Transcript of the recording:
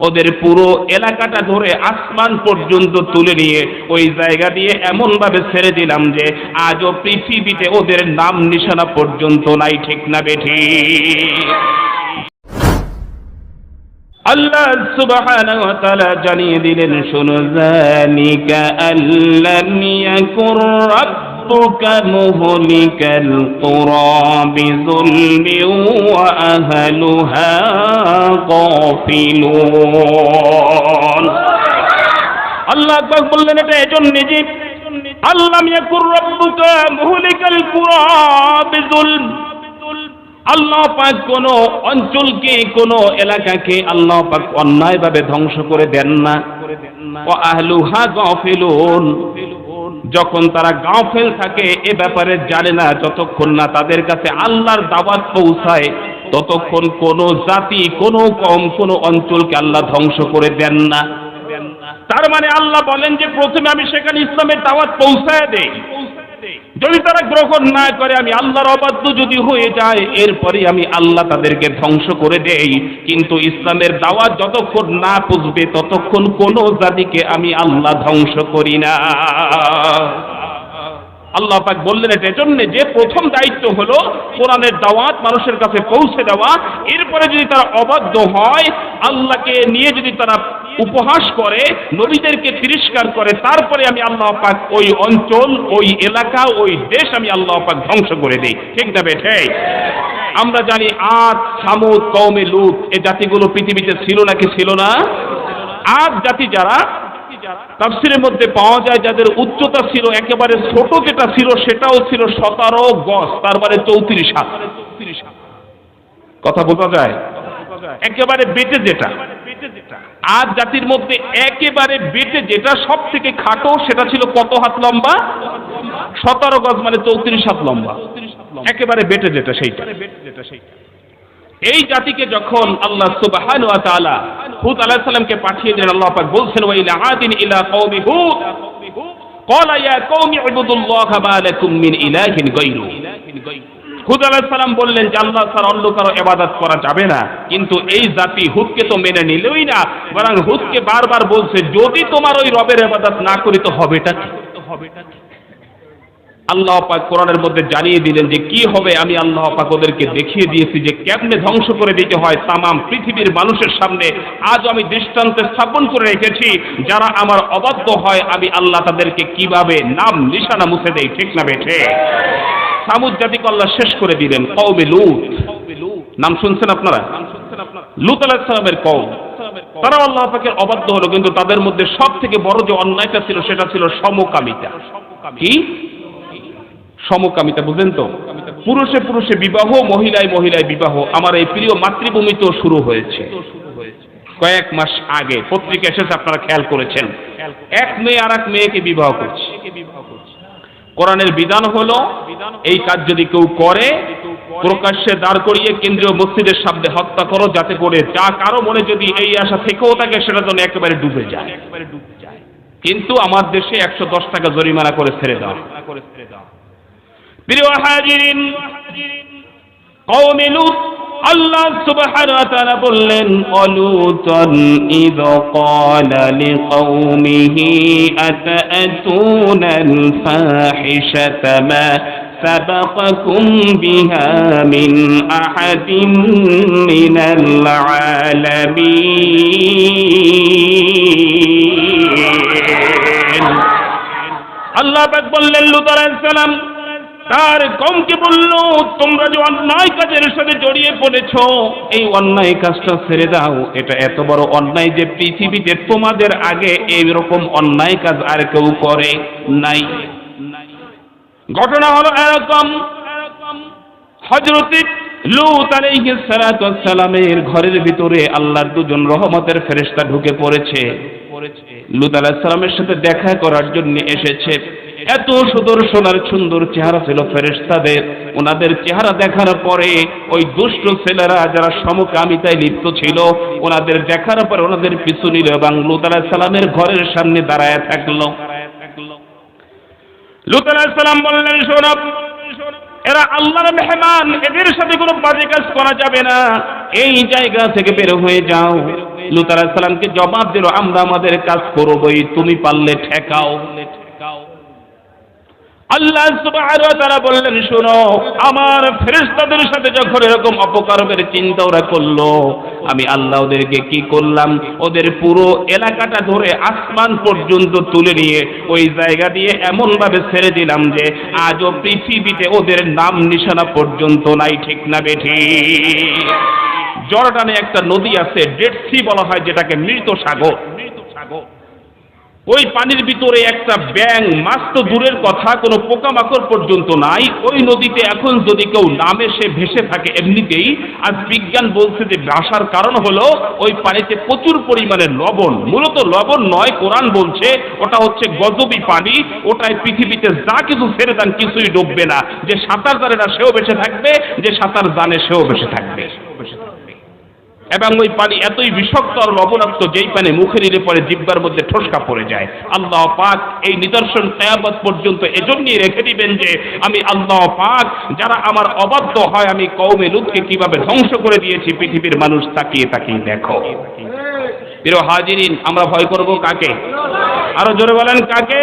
ওদের পুরো এলাকাটা ধরে আসমান পর্যন্ত তুলে নিয়ে ওই জায়গা দিয়ে এমন ভাবে ছেড়ে দিলাম যে আজও পৃথিবীতে ওদের নাম নিশানা পর্যন্ত নাই, ঠিক না বেঠি? আল্লাহ সুবহানাহু ওয়া তাআলা জানিয়ে দিলেন, শুনো ইয়াকুর রাব্বুকা কুরা বিযুলমি ওয়া আহলুহা গাফিলুন আল্লাহ আকবার বললেন, এটা এজন্য যে আল্লাহ ইয়াকুর রাব্বুকা মুহলিকাল কুরা বিযুলম। আল্লাহ পাক কোন অঞ্চলকে, কোন এলাকাকে আল্লাহ পাক অন্যায়ভাবে ধ্বংস করে দেন না। ও আহলুহা গাফিলুন। যখন তারা গাফেল থাকে, এ ব্যাপারে জানে না যতক্ষণ না তাদের কাছে আল্লাহর দাওয়াত পৌঁছায়, ততক্ষণ কোন জাতি, কোন কম, কোন অঞ্চলকে আল্লাহ ধ্বংস করে দেন না। তার মানে আল্লাহ বলেন যে, প্রথমে আমি সেখানে ইসলামের দাওয়াত পৌঁছায় দেই। যদি তারা গ্রহণ না করে, আমি আল্লাহর অবাধ্য যদি হয়ে যায় এরপরে আমি আল্লাহ তাদেরকে ধ্বংস করে দেই। কিন্তু ইসলামের দাওয়াত যতক্ষণ না পুষবে, ততক্ষণ কোনো জাতিকে আমি আল্লাহ ধ্বংস করি না। আল্লাহ পাক বললেন এটা জন্য যে প্রথম দায়িত্ব হলো কোরআনের দাওয়াত, মানুষের কাছে পৌঁছে দেওয়া। এরপরে যদি তারা অবাধ্য হয়, আল্লাহকে নিয়ে যদি তারা উপহাস করে, নবীদেরকে তিরস্কার করে, তারপরে আমি আল্লাহ পাক ওই অঞ্চল, ওই এলাকা, ওই দেশ আমি আল্লাহ পাক ধ্বংস করে দিই। ঠিক না বেঠে? আমরা জানি আদ, সামুদ কৌমে লুত এই জাতিগুলো পৃথিবীতে ছিল নাকি ছিল না? আদ জাতি যারা, তাফসিরের মধ্যে পাওয়া যায় যাদের উচ্চতা ছিল, একেবারে ছোট যেটা ছিল, সেটাও ছিল সতেরো গজ তার মানে চৌত্রিশ হাত। কথা বোঝা যায়? একেবারে বেটে যেটা। আজ জাতির মধ্যে একেবারে বেটে যেটা সব থেকে খাটো সেটা ছিল কত হাত লম্বা সতেরো গজ মানে চৌত্রিশ হাত লম্বা একেবারে বেটে যেটা সেইটা এই জাতিকে যখন আল্লাহ সুবহান ওয়া তাআলা হুদ আলাইহিস সালামকে পাঠিয়ে দিলেন আল্লাহ পাক বলছেন ওয়া ইলা আদিন ইলা কওমি হুদ قال يا قوم اعبدوا الله ما لكم من اله غيره হুদ আলাইহিস সালাম বললেন যে, আল্লাহ ছাড়া অন্য কারও ইবাদত করা যাবে না। কিন্তু এই জাতি হুদকে তো মেনে নিলেই না, বরং হুদকে বারবার বলছে, যদি তোমার ওই রবের ইবাদত না করি, তো হবেটা কি? আল্লাহ পাক কোরআনের মধ্যে জানিয়ে দিলেন যে, কি হবে? আমি আল্লাহ পাক ওদেরকে দেখিয়ে দিয়েছি যে, কেমনে ধ্বংস করে দিতে হয় তামাম পৃথিবীর মানুষের সামনে। আজ আমি দৃষ্টান্তে স্থাপন করে রেখেছি, যারা আমার অবাধ্য হয়, আমি আল্লাহ তাদেরকে কীভাবে নাম নিশানা মুছে দেই, ঠিক না বেঠে সামুদ জাতিকে আল্লাহ শেষ করে দিলেন, কওমে লুত। নাম শুনছেন আপনারা? লুত আলাইহিস সালামের কওম। তারা আল্লাহ পাকের অবাধ্য হলো, কিন্তু তাদের মধ্যে সব থেকে বড় যে অন্যায়টা ছিল, সেটা ছিল সমকামিতা। কি? সমকামিতা, বুঝলেন তো? পুরুষে পুরুষে বিবাহ, মহিলায় মহিলায় বিবাহ। আমার এই প্রিয় মাতৃভূমিতেও শুরু হয়েছে। কয়েক মাস আগে, পত্রিকা এসেছে, আপনারা খেয়াল করেছেন। এক মেয়ে আর এক মেয়েকে বিবাহ করছে। কোরআনের বিধান হলো, এই কাজ যদি কেউ করে, প্রকাশ্যে দাঁড় করিয়ে কেন্দ্রীয় মসজিদের সামনে হত্যা করো, যাতে করে যা কারও মনে যদি এই আশা থেকেও থাকে সেটা যেন একেবারে ডুবে যায়। কিন্তু আমার দেশে একশো দশ টাকা জরিমানা করে ছেড়ে দাও। প্রিয় হাজিরিন, কওমে লুত আল্লাহ সুবহানাহু ওয়া তাআলা বললেন অলুতন ইদ ক্বালা লিকওমিহি আতাতুনাল ফাহিশাতা মা سبقكم بها من أحد من العالمين আল্লাহ পাক বললেন লুত আলাইহিস সালাম তার কমকে বলল, তোমরা যে অন্যায় কাজের সাথে জড়িয়ে পড়েছ, এই অন্যায় কাজটা ছেড়ে দাও। এটা এত বড় অন্যায় যে পৃথিবীতে তোমাদের আগে এইরকম অন্যায় কাজ আর কেউ করে নাই। ঘটনা হলো এরকম হজরত লুত আলাইহিস ঘরের ভিতরে আল্লাহর দুজন রহমতের ফেরেশতা ঢুকে পড়েছে। লুত আলাইহিস সাথে দেখা করার জন্য এসেছে। এত সুদর্শন সুন্দর চেহারা ছিল ফেরেশতাদের। ওনাদের চেহারা দেখার পরে ওই দুষ্ট ছেলেরা যারা সমকামিতায় লিপ্ত ছিল, ওনাদের দেখার পরে ওনাদের পিছু নিল এবং লুত সালামের ঘরের সামনে দাঁড়ায় থাকল। লুত সালাম বললেন শোনব এরা আল্লাহর মেহমান, এদের সাথে কোনো বাজে কাজ করা যাবে না। এই জায়গা থেকে বের হয়ে যাও। লুত সালামকে জবাব দিল, আমরা আমাদের কাজ করবই, তুমি পারলে ঠেকাও। আল্লাহ তাআলা বললেন, শোনো, আমার ফেরেশতাদের সাথে যখন এরকম অপকারকের চিন্তা ওরা করল, আমি আল্লাহ ওদেরকে কি করলাম? ওদের পুরো এলাকাটা ধরে আসমান পর্যন্ত তুলে নিয়ে ওই জায়গা দিয়ে এমন ভাবে ছেড়ে দিলাম যে আজও পৃথিবীতে ওদের নাম নিশানা পর্যন্ত নাই, ঠিক না বেঠি জর্ডানে একটা নদী আছে, ডেড সি বলা হয়, যেটাকে মৃত সাগর। মৃত সাগর। ওই পানির ভিতরে একটা ব্যাং মাছ তো দূরের কথা, কোনো পোকামাকড় পর্যন্ত নাই। ওই নদীতে এখন যদি কেউ নামে, সে ভেসে থাকে এমনিতেই। আর বিজ্ঞান বলছে যে ভাসার কারণ হলো, ওই পানিতে প্রচুর পরিমাণে লবণ। মূলত লবণ নয়, কোরআন বলছে, ওটা হচ্ছে গজবি পানি। ওটাই পৃথিবীতে যা কিছু ছেড়ে দেন, কিছুই ডুববে না। যে সাঁতার জানে না, সেও বেঁচে থাকবে, যে সাঁতার জানে, সেও বেঁচে থাকবে। এবং ওই পানি এতই বিষাক্ত আর লবণাক্ত যেই পানি মুখে নিলে পরে জিব্বার মধ্যে ঠোসকা পড়ে যায়। আল্লাহ পাক এই নিদর্শন কেয়ামত পর্যন্ত এজন্যই রেখে দিবেন যে, আমি আল্লাহ পাক যারা আমার অবাধ্য হয়, আমি কৌমে লুৎকে কীভাবে ধ্বংস করে দিয়েছি, পৃথিবীর মানুষ তাকিয়ে তাকিয়ে দেখো। প্রিয় হাজিরিন, আমরা ভয় করব কাকে? আরও জোরে বলেন কাকে?